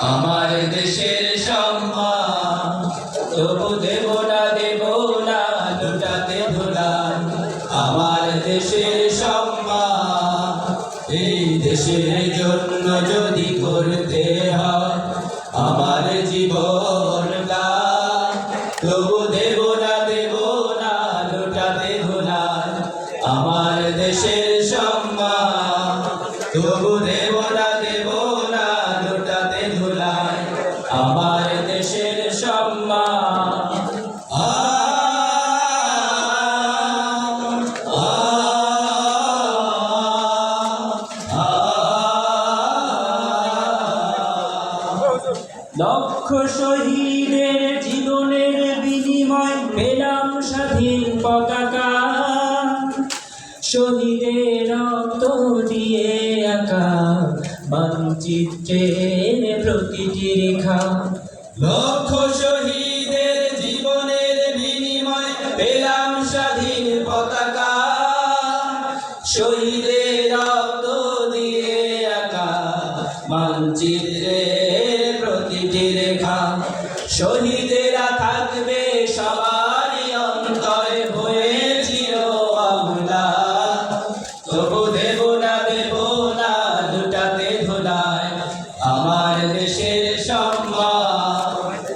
আমার দেশের সম্মান। তবু দেব দেব না লুটাতে ধুলাই আমার দেশের সম্মান। এই দেশের জন্য তবু দেব না দেব না আমার দেশের সম্মান। লক্ষ শহীদের জীবনের বিনিময় পেলাম স্বাধীন পতাকা। শহীদের রক্ত দিয়ে আঁকা মানচিত্রের প্রতিটি রেখা লক্ষ শহীদের জীবনের বিনিময় পেলাম স্বাধীন পতাকা। শহীদের রক্ত দিয়ে আঁকা মানচিত্রের প্রতিটি রেখা শহীদেরা থাকবে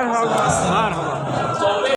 Merhaba. Merhaba.